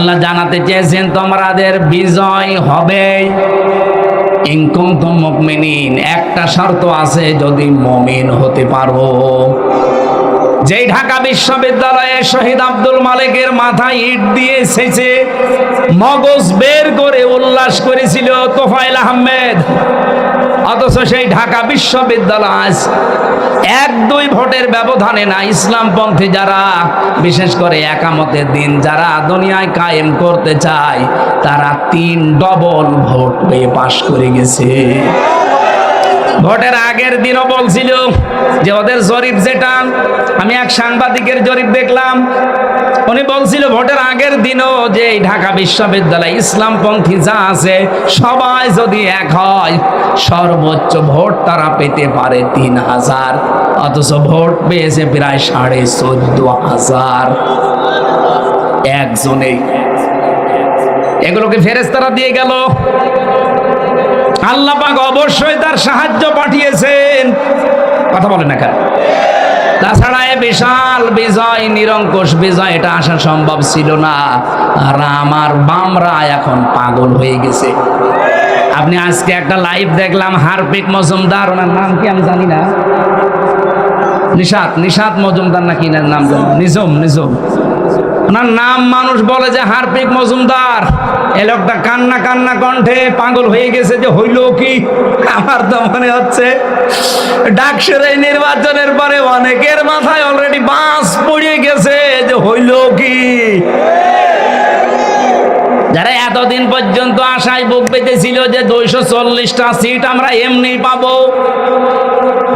আল্লাহ জানাতে চেয়েছেন, তোমাদের বিজয় হবে। ইনকুম তো মুমিনিন। একটা শর্ত আছে, যদি মমিন হতে পারো। যেই ঢাকা বিশ্ববিদ্যালয়ে শহীদ আব্দুল মালিকের মাথায় ইট দিয়ে এসেছে, মগজ বের করে উল্লাস করেছিল তোফাইল আহমেদ। অথচ সেই ঢাকা বিশ্ববিদ্যালয় আজ এক দুই ভোটের ব্যবধানে না, ইসলামপন্থী যারা, বিশেষ করে একামতের দিন, যারা দুনিয়ায় কায়েম করতে চায়, তারা তিন ডবল ভোট পেয়ে পাশ করে গেছে। ভোটের আগের দিনও বলছিল যে ওদের জরিপ যেটা আমি এক সাংবাদিকের জরিপ দেখলাম। উনি বলছিল, ভোটের আগের দিনও যে ঢাকা বিশ্ববিদ্যালয় ইসলামপন্থী যা আছে, সবাই যদি এক হয়, সর্বোচ্চ ভোট তারা পেতে পারে তিন হাজার। অথচ ভোট পেয়েছে প্রায় সাড়ে চোদ্দ হাজার। একজনেই এগুলোকে ফেরেস্তারা দিয়ে গেল। আল্লাপাক অবশ্যই তার সাহায্য পাঠিয়েছেন। কথা বলেন না কেন? তাছাড়া এ বিশাল বিজয়, নিরঙ্কুশ বিজয়, এটা আসা সম্ভব ছিল না। আর আমার বামরা এখন পাগল হয়ে গেছে। আপনি আজকে একটা লাইভ দেখলাম, হারপিক মজুমদার, ওনার নাম কি আমি জানি না। নিশাত নিশাত মজুমদার নাকি নাম নিজম নিজম ওনার নাম মানুষ বলে যে হারপিক মজুমদার। এ লোকটা কান্না কান্না কণ্ঠে পাগল হয়ে গেছে যে হইল কি? আমার তো মনে হচ্ছে ডাকসের এই নির্বাচনের পরে অনেকের মাথায় অলরেডি বাস পড়ে গেছে যে হইল কি? যারা এতদিন পর্যন্ত আশায় বুক পেতেছিল যে দুইশো চল্লিশটা সিট আমরা এমনি পাবো,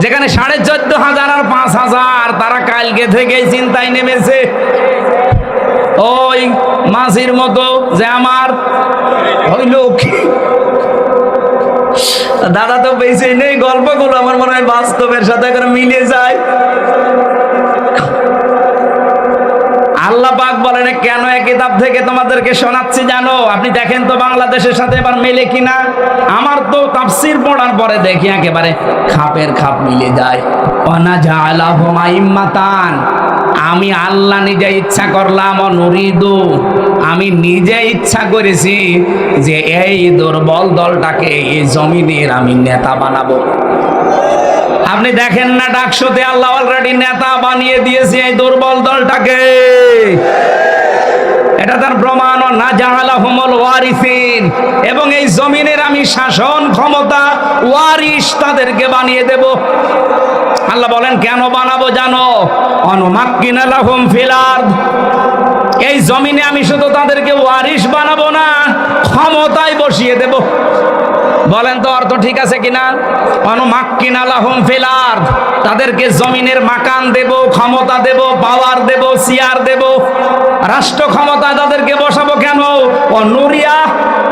যেখানে সাড়ে চোদ্দ হাজার আর পাঁচ হাজার, তারা কালকে থেকে চিন্তায় নেমেছে। ওই মাঝির মতো যে আমার হইল কি? দাদা তো বেঁচে নেই গল্পগুলো আমার মনে হয় বাস্তবের সাথে করে মিলে যায়। পাক বলেন কেন এক কিতাব থেকে তোমাদেরকে শোনাচ্ছি জানো? আপনি দেখেন তো বাংলাদেশের সাথে এবার মেলে কিনা? আমার তো তাফসির পড়ার পরে দেখি একেবারে খাপের খাপ মিলে যায়। অনা জালাহুম আইম্মাতান। আমি আল্লাহ নিজে ইচ্ছা করলাম নুরিদু আমি নিজে ইচ্ছা করেছি যে এই দুর্বল দলটাকে এই জমিনের আমি নেতা বানাবো। আপনি দেখেন না ডাকশোতে আল্লাহ অলরেডি নেতা বানিয়ে দিয়েছে এই দুর্বল দলটাকে। এটা তার প্রমাণ, না জাহালা হুমল ওয়ারিসিন। এবং এই জমিনের আমি শাসন ক্ষমতা ওয়ারিস তাদেরকে বানিয়ে দেব। আল্লাহ বলেন, কেন বানাবো জানো? অনুমাক্কিন আলাহুম ফিলার এই জমিনে আমি শুধু তাদেরকে ওয়ারিস বানাবো না, ক্ষমতায় বসিয়ে দেব। বলেন তো, অর্থ ঠিক আছে কিনা? অনুমাক্কিন আলাহুম ফিলার তাদেরকে জমিনের মাকান দেব, ক্ষমতা দেব, পাওয়ার দেব, সিয়ার দেব। রাষ্ট্র ক্ষমতা তাদেরকে বসাবো কেন? ও নুরিয়া,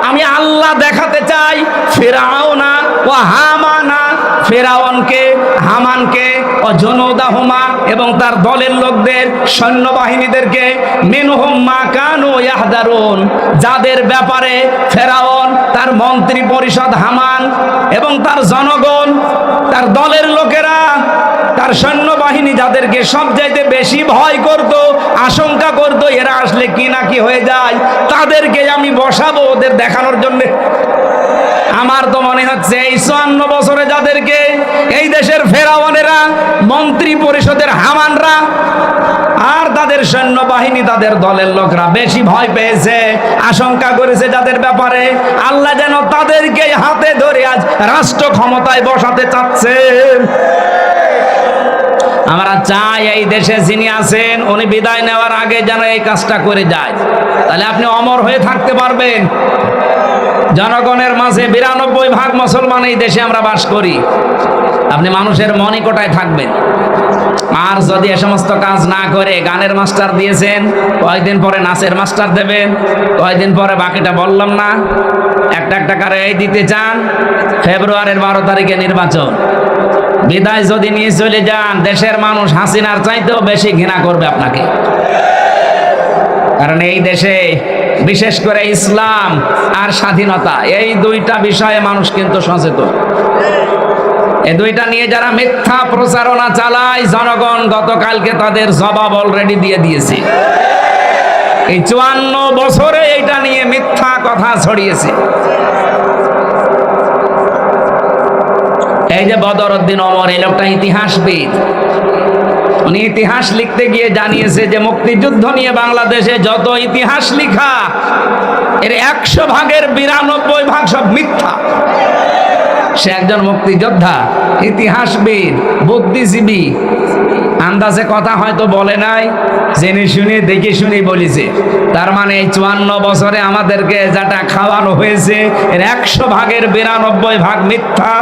আমি আল্লাহ দেখাতে চাই ফেরাও না ও হামানা। ফেরাওয়ানকে হামানকে ও জনদাহুমা এবং তার দলের লোকদের, সৈন্যবাহিনীদেরকে, মিনহুম মা কানু ইয়াহদারুন, যাদের ব্যাপারে ফেরাওন তার মন্ত্রী পরিষদ হামান এবং তার জনগণ, তার দলের লোকেরা, তার সৈন্যবাহিনী যাদেরকে সবচাইতে বেশি ভয় করত, আশঙ্কা করত, এরা আসলে কি না কি হয়ে যায়, তাদেরকে আমি বসাবো, ওদের দেখানোর জন্যে। আমার তো মনে হচ্ছে এই চুয়ান্ন বছরে যাদেরকে এই দেশের ফেরাওয়ানেরা, মন্ত্রী পরিষদের হামানরা আর তাদের সৈন্যবাহিনী, তাদের দলের লোকরা বেশি ভয় পেয়েছে, আশঙ্কা করেছে যাদের ব্যাপারে। আল্লাহ যেন তাদেরকে হাতে ধরে আজ রাষ্ট্র ক্ষমতায় বসাতে চাচ্ছে। আমরা চাই এই দেশে যিনি আছেন, উনি বিদায় নেওয়ার আগে যেন এই কাজটা করে যায়। তাহলে আপনি অমর হয়ে থাকতে পারবেন। জনগণের মাঝে বিরানব্বই ভাগ মুসলমান এই দেশে আমরা বাস করি। আপনি মানুষের মনিকোটায় থাকবেন। আর যদি এ সমস্ত কাজ না করে গানের মাস্টার দিয়েছেন কয়েকদিন পরে নাচের মাস্টার দেবেন কয়েকদিন পরে বাকিটা বললাম না, একটা একটা কারে এই দিতে চান, ফেব্রুয়ারির বারো তারিখে নির্বাচন। বিদায় যদি নিয়ে চলে যান, দেশের মানুষ হাসিনার চাইতেও বেশি ঘৃণা করবে আপনাকে। কারণ এই দেশে বিশেষ করে ইসলাম আর স্বাধীনতা, এই দুইটা বিষয়ে মানুষ কিন্তু সচেতন। এই দুইটা নিয়ে যারা মিথ্যা প্রচারণা চালায়, জনগণ গতকালকে তাদের জবাব অলরেডি দিয়ে দিয়েছে। এই চুয়ান্ন বছরে এটা নিয়ে মিথ্যা কথা ছড়িয়েছে। এই যে বদরউদ্দিন অমর এই লোকটা ইতিহাসবিদ। উনি ইতিহাস লিখতে গিয়ে জানিয়েছে যে মুক্তিযুদ্ধ নিয়ে বাংলাদেশে যত ইতিহাস লিখা, এর একশো ভাগের বিরানব্বই ভাগ সব মিথ্যা। সে একজন মুক্তিযোদ্ধা, ইতিহাসবিদ, বুদ্ধিজীবী আন্দাজে কথা হয়তো বলে নাই, জেনে শুনে দেখে শুনে বলেছে। তার মানে এই চুয়ান্ন বছরে আমাদেরকে যেটা খাওয়ানো হয়েছে, এর একশো ভাগের বিরানব্বই ভাগ মিথ্যা,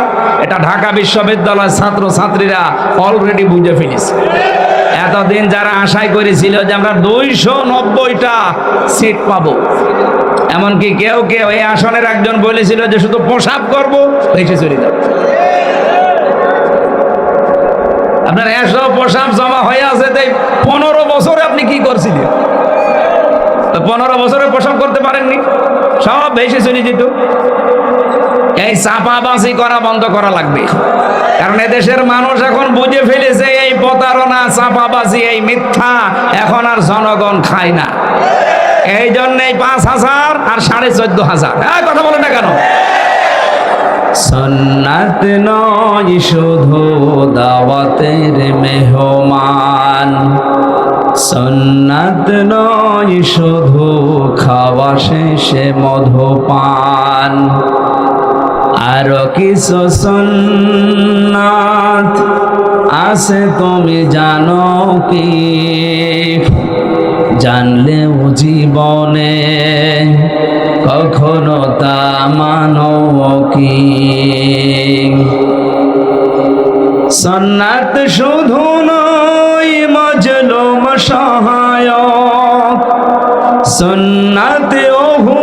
এটা ঢাকা বিশ্ববিদ্যালয়ের ছাত্র ছাত্রীরা অলরেডি বুঝে ফেলেছে। এতদিন যারা আশায় করেছিল যে আমরা দুইশো নব্বইটা সিট পাবো, এমনকি কেউ কেউ এই আসনের একজন বলেছিল যে শুধু পোশাক করব ভেসে চলে যাব। আপনার এসব প্রসাব জমা হয়ে আছে, তাই পনেরো বছরে আপনি কি করছিলেন? পনেরো বছরে প্রসাব করতে পারেননি? সব ভেসে চলে যেত এই চাপাবাজি করা বন্ধ করা লাগবে। কারণ এদেশের মানুষ এখন বুঝে ফেলেছে, এই প্রতারণা, চাপাবাজি, এই মিথ্যা এখন আর জনগণ খায় না। এই জন্য পাঁচ হাজার আর সাড়ে চোদ্দ হাজার। হ্যাঁ কথা বলেন না কেন? সন্ন্যাত নয় শুধু দাওয়াতের মেহমান। সন্ন্যাত নয় শুধু খাওয়া শেষে মধুপান। আরও কিছু সন্ন্যাত আছে, তুমি জানো কি? জানলেও জীবনে কখনো তা মানো কি? সন্ন্যাত শুধু নয় মজলুম সহায় সন্ন্যাত ওহু